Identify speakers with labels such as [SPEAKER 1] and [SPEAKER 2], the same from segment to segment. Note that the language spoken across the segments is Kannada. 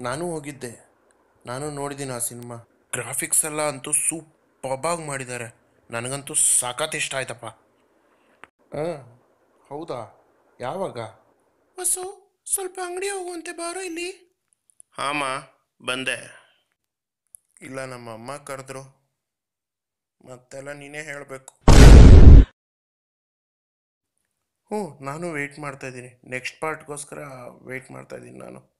[SPEAKER 1] ನಾನು ಹೋಗಿದ್ದೆ. ನಾನು ನೋಡಿದ್ದೀನಿ ಆ ಸಿನಿಮಾ. ಗ್ರಾಫಿಕ್ಸ್ ಎಲ್ಲ ಅಂತೂ ಸೂಪರ್ಬಾಗಿ ಮಾಡಿದ್ದಾರೆ ನನಗಂತೂ ಸಖತ್ ಇಷ್ಟ ಆಯ್ತಪ್ಪ. ಹಾಂ ಹೌದಾ? ಯಾವಾಗ? ಹೊಸು ಸ್ವಲ್ಪ ಅಂಗಡಿ ಹೋಗುವಂತೆ ಬಾರೋ ಇಲ್ಲಿ. ಹಾಮ ಬಂದೆ. ಇಲ್ಲ ನಮ್ಮ ಅಮ್ಮ ಕರೆದ್ರು. ಮತ್ತೆಲ್ಲ ನೀನೇ ಹೇಳಬೇಕು. ಹ್ಞೂ ನಾನು ವೆಯ್ಟ್ ಮಾಡ್ತಾ ಇದ್ದೀನಿ. ನೆಕ್ಸ್ಟ್ ಪಾರ್ಟ್ಗೋಸ್ಕರ ವೆಯ್ಟ್ ಮಾಡ್ತಾ ಇದ್ದೀನಿ ನಾನು.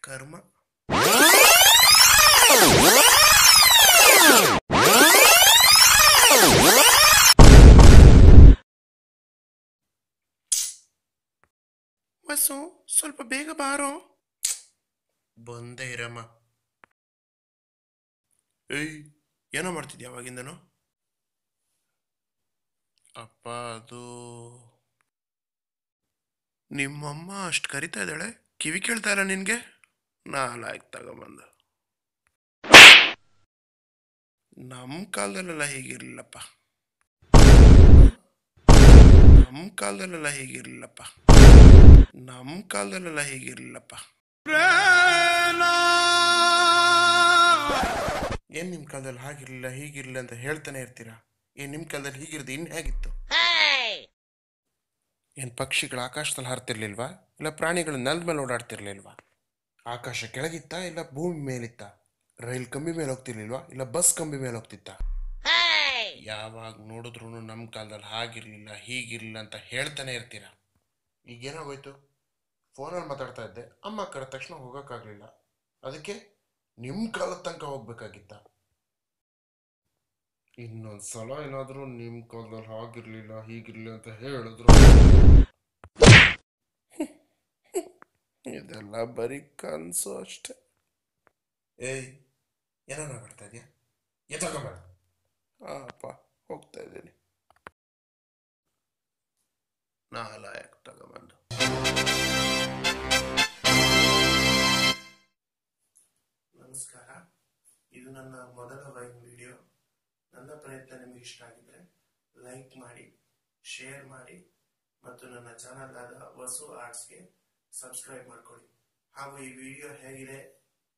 [SPEAKER 1] ಕರ್ಮ. ಬಸ್ಸು ಸ್ವಲ್ಪ ಬೇಗ ಬಾರೋ. ಬಂದೇ ಇರಮ್ಮ. ಏಯ್ ಏನೋ ಮಾಡ್ತಿದ್ಯಾ ಅವಾಗಿಂದನು? ಅಪ್ಪ ಅದು ನಿಮ್ಮಮ್ಮ ಅಷ್ಟು ಕರಿತಾ ಇದ್ದಾಳೆ? ಕಿವಿ ಕೇಳ್ತಾ ಇಲ್ಲ ನಿನಗೆ? ಲಾಯ್ಕ್ ತಗೊಂಬಂದ. ನಮ್ಮ ಕಾಲದಲ್ಲೆಲ್ಲ ಹೇಗಿರ್ಲಿಲ್ಲಪ್ಪ. ನಮ್ಮ ಕಾಲದಲ್ಲೆಲ್ಲ ಹೇಗಿರ್ಲಿಲ್ಲಪ್ಪ. ನಮ್ಮ ಕಾಲದಲ್ಲೆಲ್ಲ ಹೇಗಿರ್ಲಿಲ್ಲಪ್ಪ. ಏನ್ ನಿಮ್ಮ ಕಾಲದಲ್ಲಿ ಹಾಗಿರ್ಲಿಲ್ಲ, ಹೀಗಿರ್ಲಿಲ್ಲ ಅಂತ ಹೇಳ್ತಾನೆ ಇರ್ತೀರಾ? ಏನ್ ನಿಮ್ಮ ಕಾಲದಲ್ಲಿ ಹೀಗಿರ್ದು ಇನ್ ಹೇಗಿತ್ತು? ಏನ್ ಪಕ್ಷಿಗಳು ಆಕಾಶದಲ್ಲಿ ಹಾರ್ತಿರ್ಲಿಲ್ವಾ? ಇಲ್ಲ ಪ್ರಾಣಿಗಳು ನೆಲದ ಮೇಲೆ ಓಡಾಡ್ತಿರ್ಲಿಲ್ವಾ? ಆಕಾಶ ಕೆಳಗಿತ್ತ ಇಲ್ಲ ಭೂಮಿ ಮೇಲಿತ್ತ? ರೈಲ್ ಕಂಬಿ ಮೇಲೆ ಹೋಗ್ತಿರ್ಲಿಲ್ವಾ? ಇಲ್ಲ ಬಸ್ ಕಂಬಿ ಮೇಲೆ ಹೋಗ್ತಿತ್ತ? ಯಾವಾಗ ನೋಡಿದ್ರು ನಮ್ಮ ಕಾಲದಲ್ಲಿ ಹಾಗಿರ್ಲಿಲ್ಲ ಹೀಗಿರ್ಲಿಲ್ಲ ಅಂತ ಹೇಳ್ತಾನೆ ಇರ್ತೀರಾ? ಈಗೇನಾಗೋಯ್ತು ಫೋನಲ್ಲಿ ಮಾತಾಡ್ತಾ ಇದ್ದೆ. ಅಮ್ಮ ಕರೆದ ತಕ್ಷಣ ಹೋಗೋಕ್ಕಾಗಲಿಲ್ಲ. ಅದಕ್ಕೆ ನಿಮ್ಮ ಕಾಲದ ತನಕ ಹೋಗ್ಬೇಕಾಗಿತ್ತ? ಇನ್ನೊಂದು ಸಲ ಏನಾದರೂ ನಿಮ್ಮ ಕಾಲದಲ್ಲಿ ಹಾಗಿರ್ಲಿಲ್ಲ ಹೀಗಿರ್ಲಿಲ್ಲ ಅಂತ ಹೇಳಿದ್ರು. ಇದೆಲ್ಲ ಬರೀ ಕನಸು ಅಷ್ಟೆ. ಏಯ್ ಏನೋ ಮಾಡ್ತಾ ಇದೆಯಾ? ಎತ್ತಕೊಂಬೇಡ ಅಪ್ಪ, ಹೋಗ್ತಾ ಇದ್ದೀನಿ. ನಾಲಾಯಕ್ ತಗೊಂಬಂದು. ನಮಸ್ಕಾರ. ಇದು ನನ್ನ ಮೊದಲ ವಿಡಿಯೋ ನನ್ನ ಪ್ರಯತ್ನ ನಿಮಗೆ ಇಷ್ಟ ಆಗಿದ್ರೆ ಲೈಕ್ ಮಾಡಿ ಶೇರ್ ಮಾಡಿ ಮತ್ತು ನನ್ನ ಚಾನಲ್ ಆದ ವಸು ಆರ್ಟ್ಸ್ಗೆ ಸಬ್ಸ್ಕ್ರೈಬ್ ಮಾಡ್ಕೊಳ್ಳಿ. ಹಾಗೂ ಈ ವಿಡಿಯೋ ಹೇಗಿದೆ,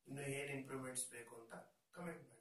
[SPEAKER 1] ಇನ್ನು ಏನು ಇಂಪ್ರೂವ್ಮೆಂಟ್ಸ್ ಬೇಕು ಅಂತ ಕಮೆಂಟ್ ಮಾಡಿ.